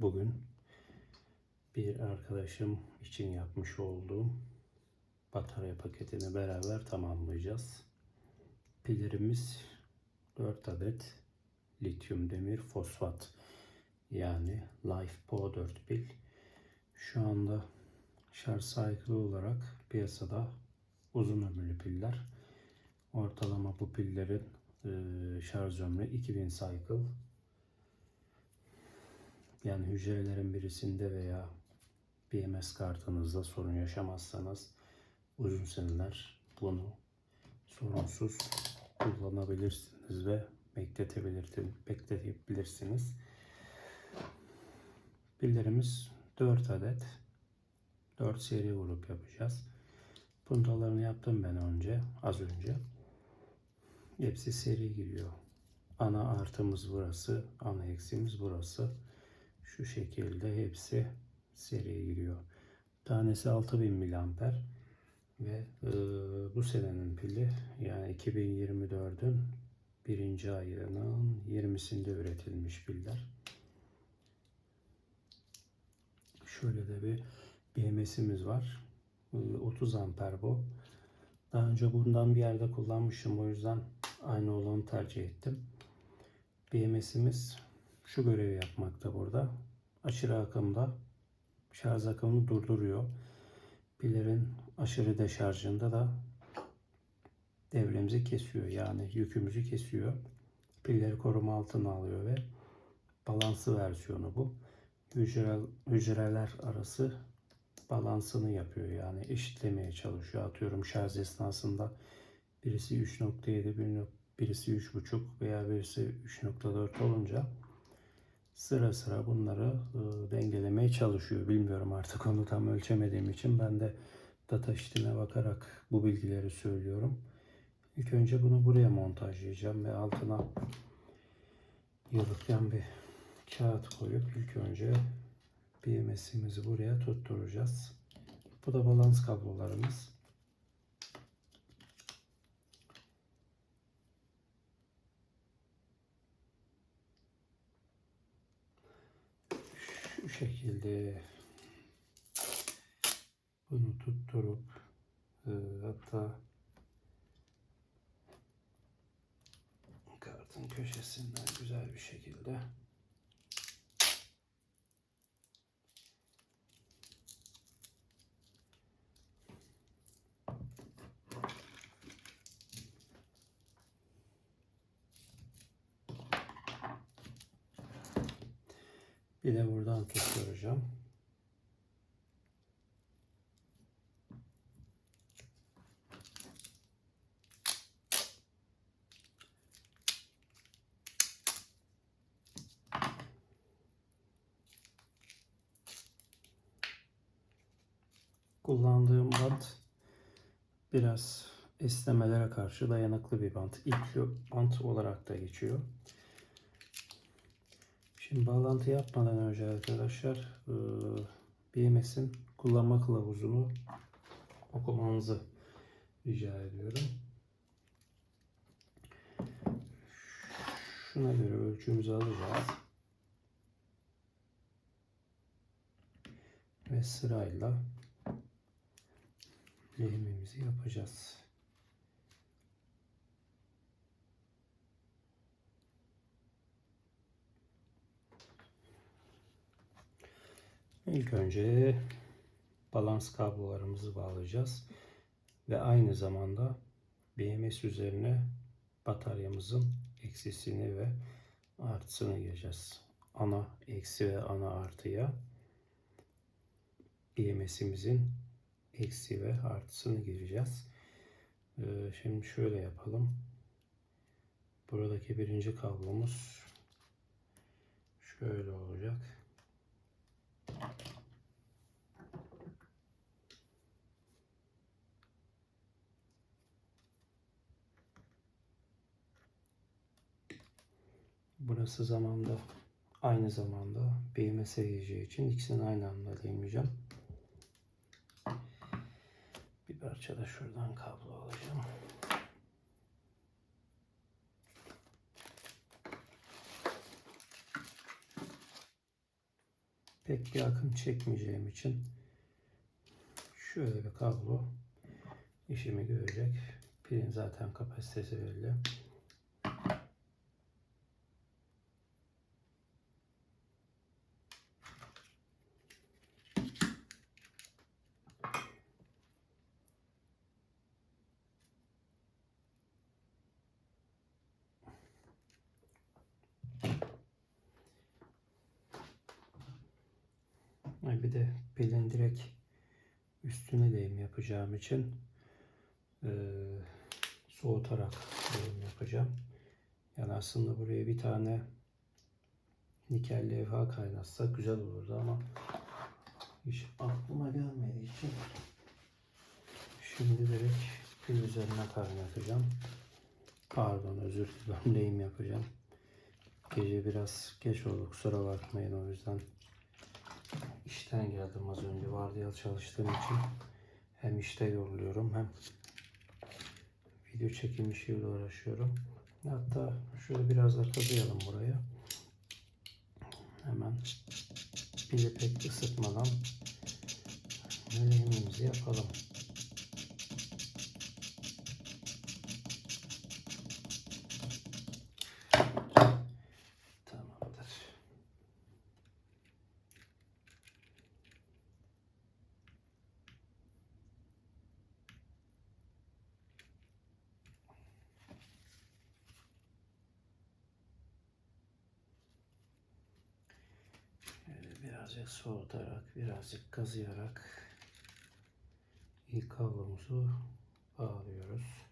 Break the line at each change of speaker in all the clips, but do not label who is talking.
bugün bir arkadaşım için yapmış olduğum batarya paketini beraber tamamlayacağız. Pillerimiz 4 adet lityum demir fosfat yani LifePo 4 pil. Şu anda şarj cycle olarak piyasada uzun ömürlü piller. Ortalama bu pillerin şarj ömrü 2000 cycle. Yani hücrelerin birisinde veya BMS kartınızda sorun yaşamazsanız uzun seneler bunu sorunsuz kullanabilirsiniz ve bekletebilirsiniz. Pillerimiz 4 adet 4 seri grup yapacağız. Puntalarını yaptım ben önce, az önce. Hepsi seri giriyor. Ana artımız burası, ana eksimiz burası. Şu şekilde hepsi seriye giriyor. Tanesi 6000 miliamper ve e, bu senenin pili yani 2024'ün birinci ayının 20'sinde üretilmiş piller. Şöyle de bir BMS'imiz var. E, 30 amper bu. Daha önce bundan bir yerde kullanmışım. O yüzden aynı olanı tercih ettim. BMS'imiz şu görevi yapmakta burada. Aşırı akımda şarj akımını durduruyor. Pillerin aşırı deşarjında da devremizi kesiyor. Yani yükümüzü kesiyor. Pilleri koruma altına alıyor ve balansı versiyonu bu. Hücre, hücreler arası balansını yapıyor. Yani eşitlemeye çalışıyor. Atıyorum şarj esnasında birisi 3.7, birisi 3.5 veya birisi 3.4 olunca sıra sıra bunları e, dengelemeye çalışıyor. Bilmiyorum artık onu tam ölçemediğim için ben de data sheet'ine bakarak bu bilgileri söylüyorum. İlk önce bunu buraya montajlayacağım ve altına yıllıkken bir kağıt koyup ilk önce BMS'imizi buraya tutturacağız. Bu da balans kablolarımız. Şu şekilde bunu tutturup e, hatta kartın köşesinden güzel bir şekilde Bir de buradan tutturacağım. Kullandığım bant biraz esnemelere karşı dayanıklı bir bant. İplü bant olarak da geçiyor. Şimdi bağlantı yapmadan önce arkadaşlar e, BMS'in kullanma kılavuzunu okumanızı rica ediyorum. Şuna göre ölçümüzü alacağız. Ve sırayla lehimimizi yapacağız. İlk önce balans kablolarımızı bağlayacağız ve aynı zamanda BMS üzerine bataryamızın eksisini ve artısını gireceğiz. Ana eksi ve ana artıya BMS'imizin eksi ve artısını gireceğiz. Ee, şimdi şöyle yapalım. Buradaki birinci kablomuz şöyle olacak. Burası zamanda aynı zamanda BMS yiyeceği için ikisini aynı anda değmeyeceğim. Bir parça da şuradan kablo alacağım. Pek bir akım çekmeyeceğim için şöyle bir kablo işimi görecek. Pilin zaten kapasitesi belli. Ay Bir de pilin direkt üstüne değim yapacağım için eee, soğutarak değim yapacağım. Yani aslında buraya bir tane nikel levha kaynatsak güzel olurdu ama hiç aklıma gelmediği için şimdi direkt pil üzerine kaynatacağım. Pardon özür dilerim lehim yapacağım. Gece biraz geç oldu kusura bakmayın o yüzden. İşten geldim az önce vardiyalı çalıştığım için hem işte yoruluyorum hem video çekim işiyle uğraşıyorum. Hatta şöyle biraz da kazıyalım buraya. Hemen pili pek ısıtmadan lehimimizi yapalım. Tamamdır. Şöyle birazcık soğutarak, birazcık kazıyarak ilk kablomuzu bağlıyoruz.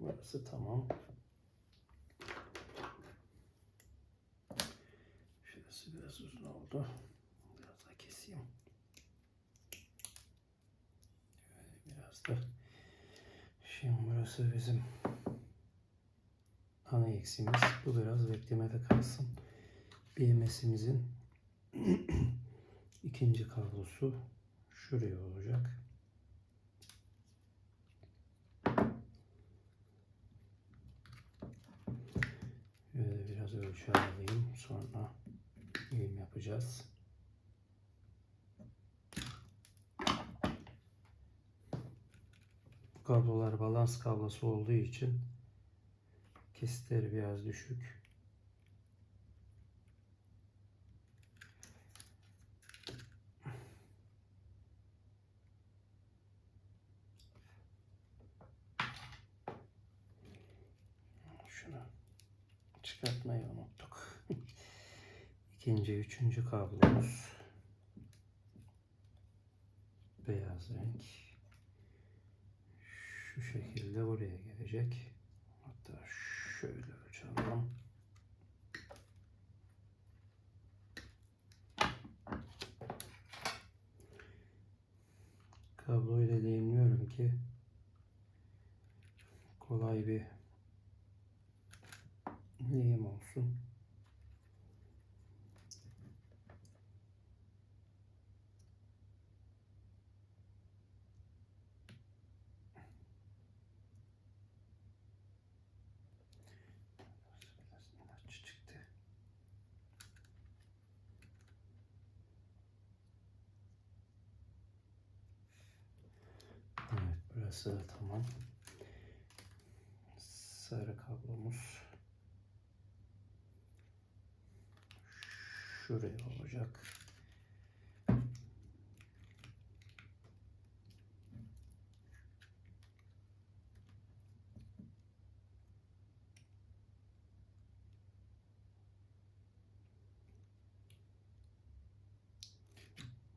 Burası tamam. Şurası biraz uzun oldu. Biraz daha keseyim. Biraz da Şimdi burası bizim ana eksiğimiz. Bu biraz beklemede kalsın. BMS'imizin ikinci kablosu şuraya olacak. Böyle biraz ölçü alayım. Sonra eğim yapacağız. Kablolar balans kablosu olduğu için kesitleri biraz düşük. Şunu çıkartmayı unuttuk. İkinci, üçüncü kablomuz beyaz renk şu şekilde buraya gelecek. Hatta şöyle ölçelim. Kabloyla lehimliyorum ki kolay bir lehim olsun. Biraz inatçı çıktı. Evet burası tamam. Sarı kablomuz şuraya olacak.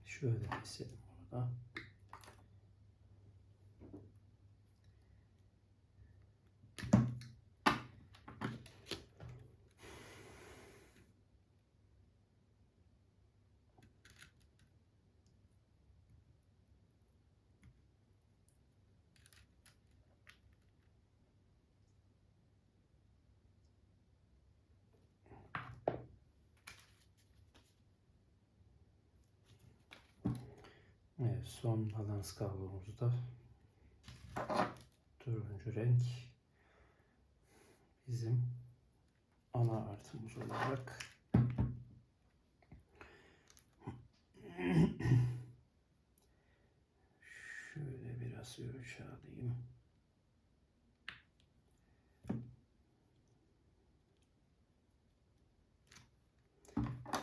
Şöyle keselim bunu da. Evet, son balans kablomuzda turuncu renk. bizim ana artımız olarak şöyle biraz ölçü alayım.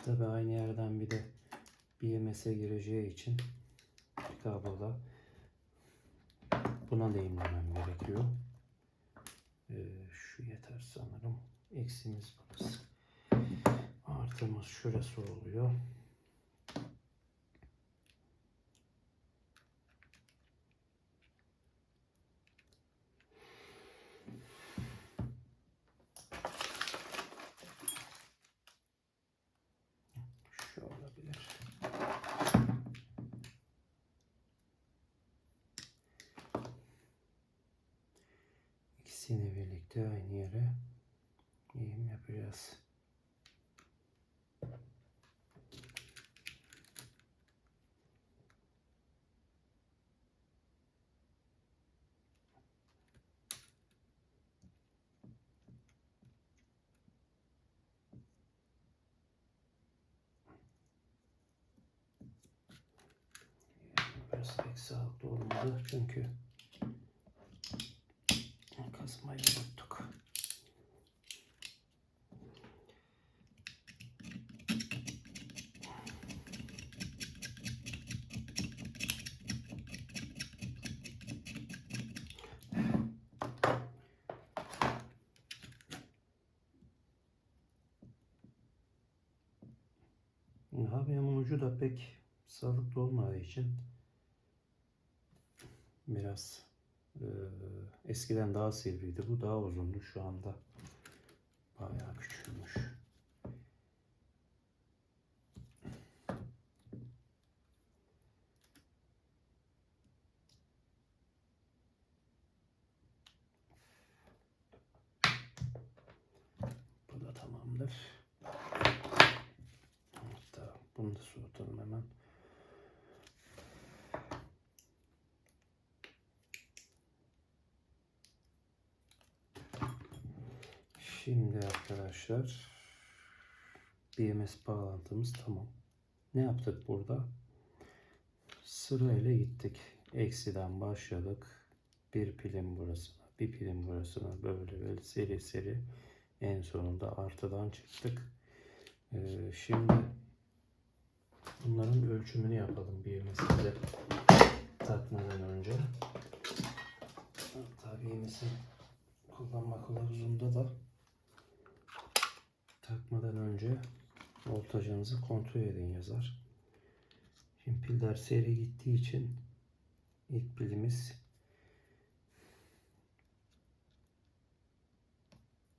Tabi aynı yerden bir de BMS'e gireceği için bir kabloda buna değinmemem gerekiyor. Ee, şu yeter sanırım. Eksimiz burası. Artımız şurası oluyor. Şu olabilir. İkisini birlikte aynı yere eğim yapacağız. Biraz pek sağlıklı olmadı çünkü kazmayı unuttuk. Habemin ucu da pek sağlıklı olmadığı için biraz e, eskiden daha sivriydi. Bu daha uzundu. Şu anda bayağı küçülmüş. Bu da tamamdır. Hatta bunu da soğutalım hemen. Şimdi arkadaşlar BMS bağlantımız tamam. Ne yaptık burada? Sırayla gittik. Eksiden başladık. Bir pilim burasına, bir pilim burasına böyle böyle seri seri en sonunda artıdan çıktık. Ee, şimdi bunların ölçümünü yapalım BMS'de takmadan önce. Hatta BMS'in kullanma kılavuzunda da takmadan önce voltajınızı kontrol edin yazar. Şimdi piller seri gittiği için ilk pilimiz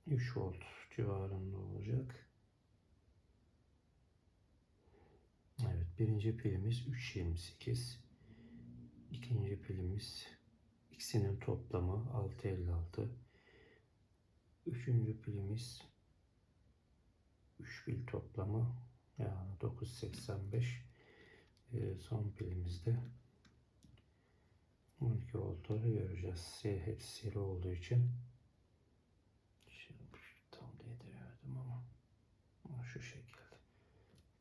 3 volt civarında olacak. Evet birinci pilimiz 3.28 ikinci pilimiz ikisinin toplamı 6.56 üçüncü pilimiz 3 pil toplamı yani 9.85 Ee, son pilimizde 12 voltları göreceğiz. Se- Hepsi seri olduğu için Şimdi tam değdiremedim ama, ama şu şekilde.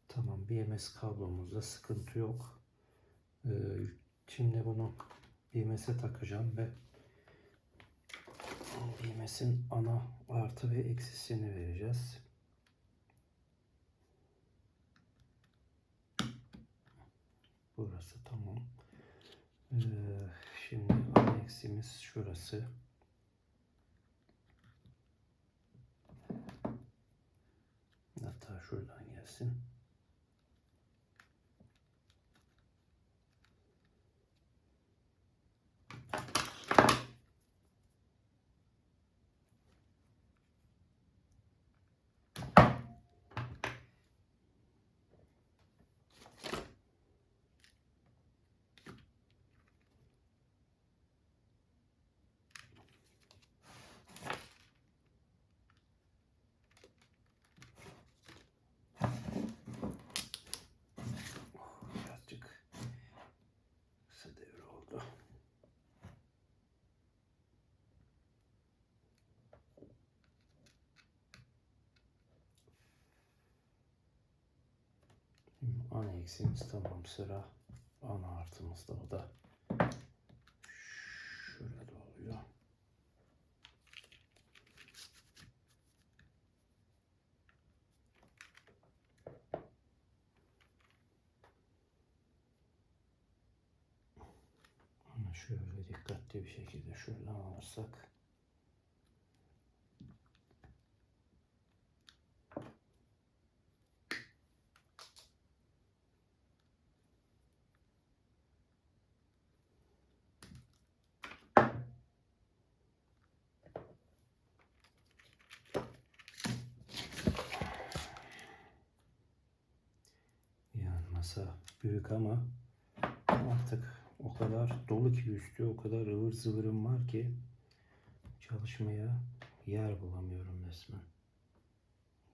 Tamam BMS kablomuzda sıkıntı yok. Ee, şimdi bunu BMS'e takacağım ve BMS'in ana artı ve eksisini vereceğiz. Burası tamam. Ee, şimdi ana eksimiz şurası. Hatta şuradan gelsin. Ana eksiğimiz tamam sıra ana artımızda o da şurada oluyor. Ama şöyle dikkatli bir şekilde şöyle alırsak Masa büyük ama artık o kadar dolu ki üstü o kadar ıvır zıvırım var ki çalışmaya yer bulamıyorum resmen.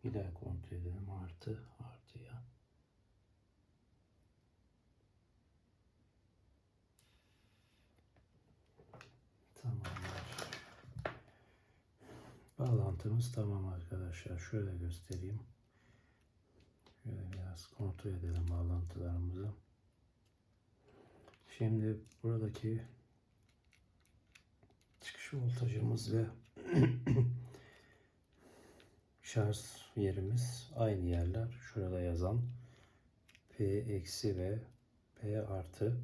Bir daha kontrol edelim artı artı ya. Tamamdır. Bağlantımız tamam arkadaşlar. Şöyle göstereyim. Şöyle biraz kontrol edelim bağlantılarımızı. Şimdi buradaki çıkış voltajımız ve şarj yerimiz aynı yerler. Şurada yazan P eksi ve P artı.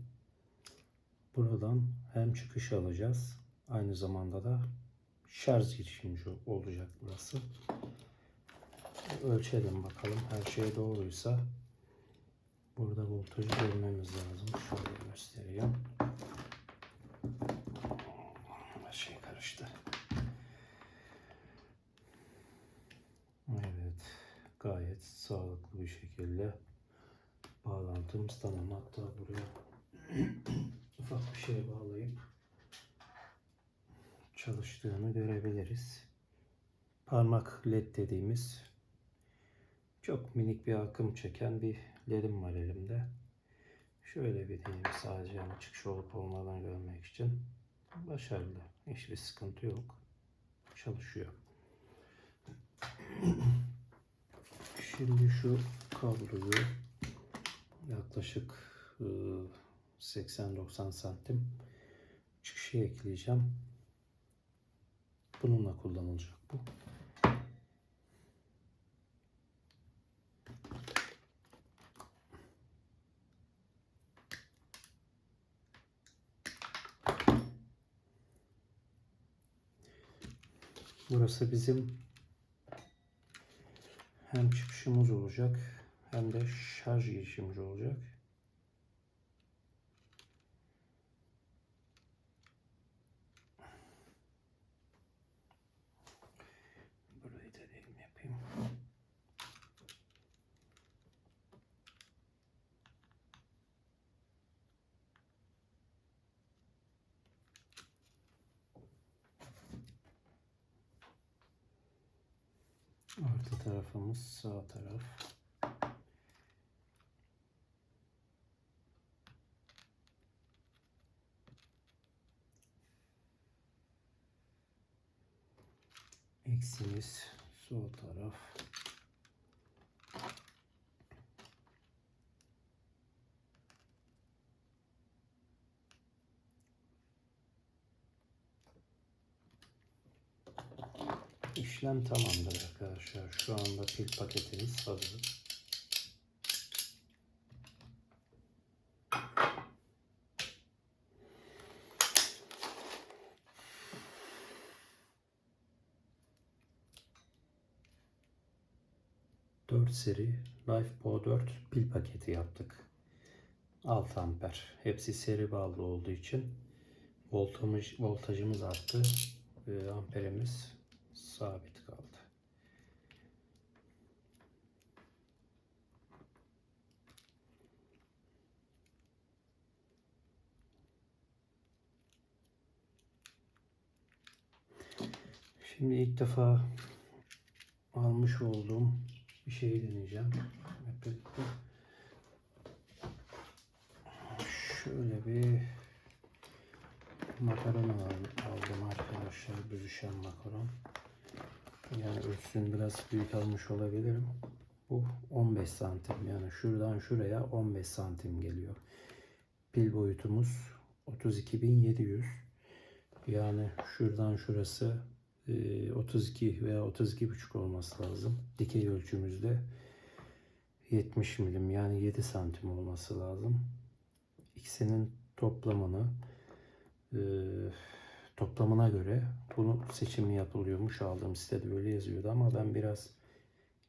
Buradan hem çıkış alacağız. Aynı zamanda da şarj girişimi olacak burası. Ölçelim bakalım. Her şey doğruysa burada voltajı görmemiz lazım. Şöyle göstereyim. Her şey karıştı. Evet. Gayet sağlıklı bir şekilde bağlantımız tamam. Hatta buraya ufak bir şey bağlayıp çalıştığını görebiliriz. Parmak led dediğimiz çok minik bir akım çeken bir ledim var elimde. Şöyle bir deneyim sadece yani çıkış olup olmadan görmek için. Başarılı. Hiçbir sıkıntı yok. Çalışıyor. Şimdi şu kabloyu yaklaşık ıı, 80-90 santim çıkışa ekleyeceğim. Bununla kullanılacak bu. Burası bizim hem çıkışımız olacak hem de şarj girişimiz olacak. Burayı da elim yapayım. Artı tarafımız sağ taraf. Eksimiz sol taraf. İşlem tamamdır arkadaşlar. Şu anda pil paketimiz hazır. Dört seri LifePo 4 pil paketi yaptık. 6 amper. Hepsi seri bağlı olduğu için voltajımız, voltajımız arttı. Ve amperimiz sabit Şimdi ilk defa almış olduğum bir şeyi deneyeceğim. Şöyle bir makaron al- aldım arkadaşlar. Büzüşen makaron. Yani ölçüsünü biraz büyük almış olabilirim. Bu 15 santim yani şuradan şuraya 15 santim geliyor. Pil boyutumuz 32.700. Yani şuradan şurası 32 veya 32,5 olması lazım. Dikey ölçümüzde 70 milim yani 7 santim olması lazım. İkisinin toplamını e, toplamına göre bunun seçimi yapılıyormuş. Aldığım sitede böyle yazıyordu ama ben biraz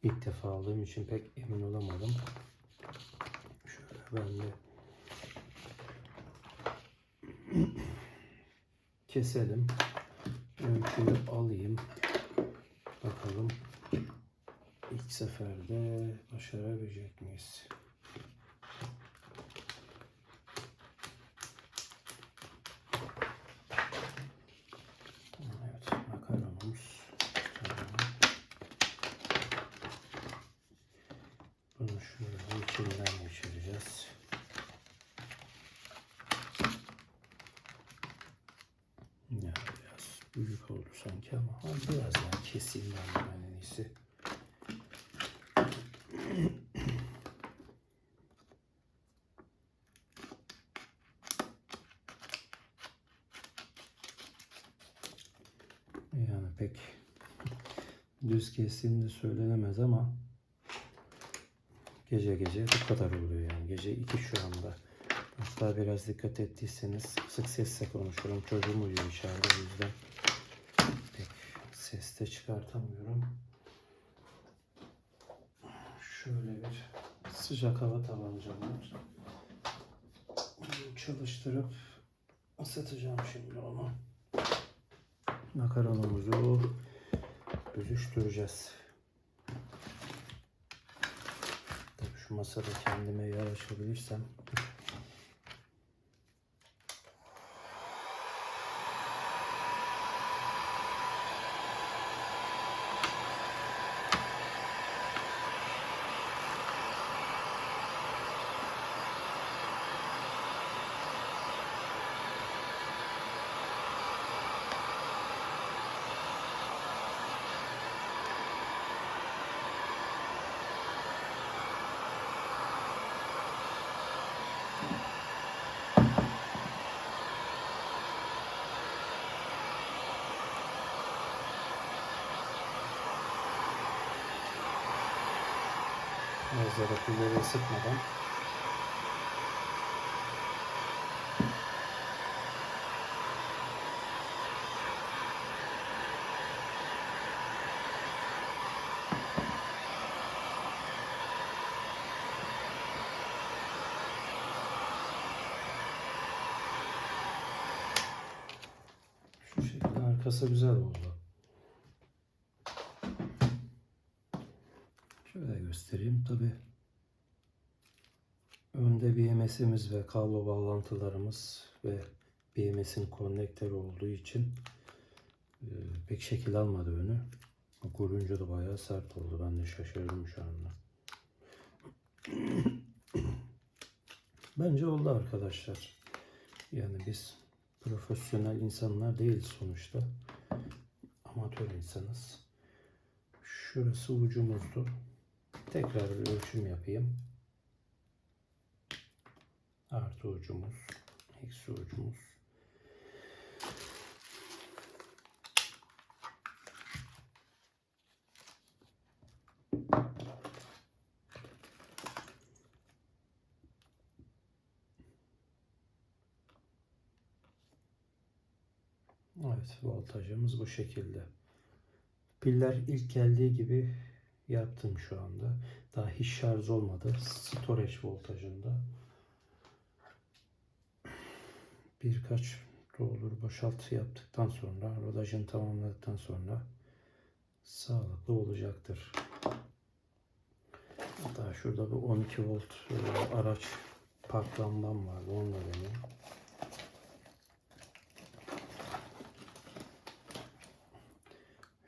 ilk defa aldığım için pek emin olamadım. Şöyle ben de keselim. Ölçüyü alayım. Bakalım ilk seferde başarabilecek miyiz? Evet, makaronumuz. Tamam. Bunu şöyle içinden geçireceğiz. Ya biraz büyük oldu sanki ama ha, biraz daha keseyim ben de ben en iyisi. Yani pek de söylenemez ama gece gece bu kadar oluyor yani. Gece 2 şu anda. Hatta biraz dikkat ettiyseniz sık sesle konuşuyorum. Çocuğum uyuyor içeride o yüzden pek ses de çıkartamıyorum. Şöyle bir sıcak hava tabancam var. Çalıştırıp ısıtacağım şimdi onu. Makaronumuzu büzüştüreceğiz. Tabii şu masada kendime yer açabilirsem Da pilleri ısıtmadan arkası güzel oldu. Şöyle göstereyim. Tabi önde BMS'imiz ve kablo bağlantılarımız ve BMS'in konnektörü olduğu için e, pek şekil almadı önü. Kurunca da bayağı sert oldu. Ben de şaşırdım şu anda. Bence oldu arkadaşlar. Yani biz profesyonel insanlar değiliz sonuçta. Amatör insanız. Şurası ucumuzdu. Tekrar bir ölçüm yapayım. Artı ucumuz, eksi ucumuz. Evet, voltajımız bu şekilde. Piller ilk geldiği gibi yaptım şu anda. Daha hiç şarj olmadı. Storage voltajında. Birkaç doldur boşalt yaptıktan sonra rodajını tamamladıktan sonra sağlıklı olacaktır. Hatta şurada bir 12 volt e, araç park lambam vardı. Onu da deneyim.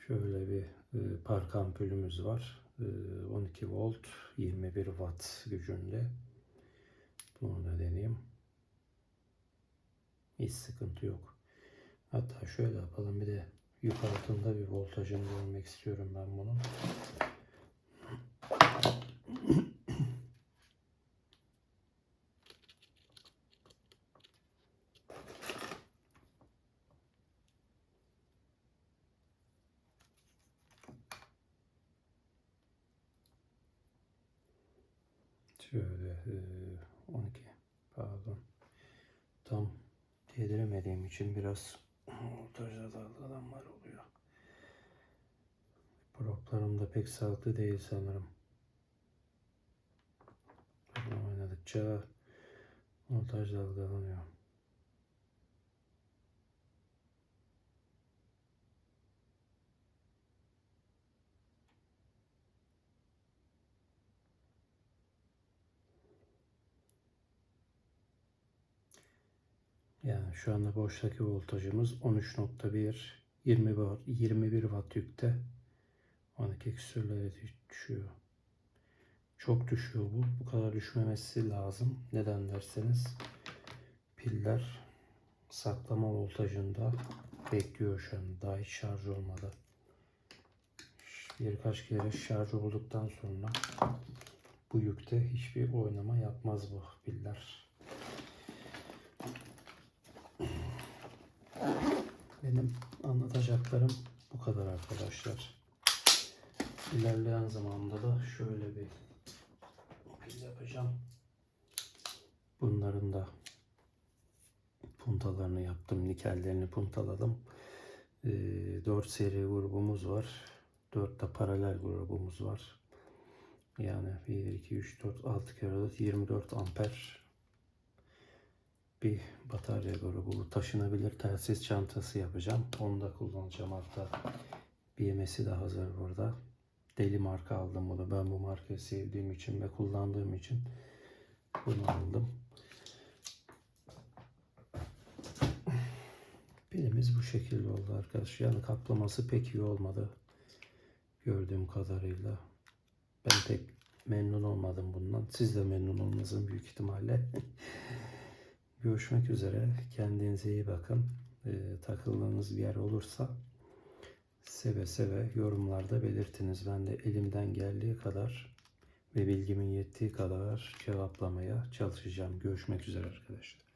Şöyle bir e, park ampulümüz var. E, 12 volt 21 watt gücünde. Bunu da deneyeyim. Hiç sıkıntı yok. Hatta şöyle yapalım bir de yük altında bir voltajını görmek istiyorum ben bunun. Şöyle e, 12 pardon. Tam yediremediğim için biraz ortaca dalgalanmalar oluyor. Proplarım da pek sağlıklı değil sanırım. Oynadıkça montaj dalgalanıyor. Yani şu anda boştaki voltajımız 13.1 20 watt 21 watt yükte 12 küsürlere düşüyor. Çok düşüyor bu. Bu kadar düşmemesi lazım. Neden derseniz piller saklama voltajında bekliyor şu an. Daha hiç şarj olmadı. Birkaç kere şarj olduktan sonra bu yükte hiçbir oynama yapmaz bu piller. Benim anlatacaklarım bu kadar arkadaşlar. İlerleyen zamanda da şöyle bir pil yapacağım. Bunların da puntalarını yaptım. Nikellerini puntaladım. Ee, 4 seri grubumuz var. 4 de paralel grubumuz var. Yani 1, 2, 3, 4, 6 kere 4, 24 amper bir batarya grubu. Bu taşınabilir telsiz çantası yapacağım. Onu da kullanacağım hatta. BMS'i de hazır burada. Deli marka aldım bunu. Ben bu markayı sevdiğim için ve kullandığım için bunu aldım. Pilimiz bu şekilde oldu arkadaşlar. Yani kaplaması pek iyi olmadı. Gördüğüm kadarıyla. Ben pek memnun olmadım bundan. Siz de memnun olmasın büyük ihtimalle. Görüşmek üzere. Kendinize iyi bakın. Ee, takıldığınız bir yer olursa seve seve yorumlarda belirtiniz. Ben de elimden geldiği kadar ve bilgimin yettiği kadar cevaplamaya çalışacağım. Görüşmek üzere arkadaşlar.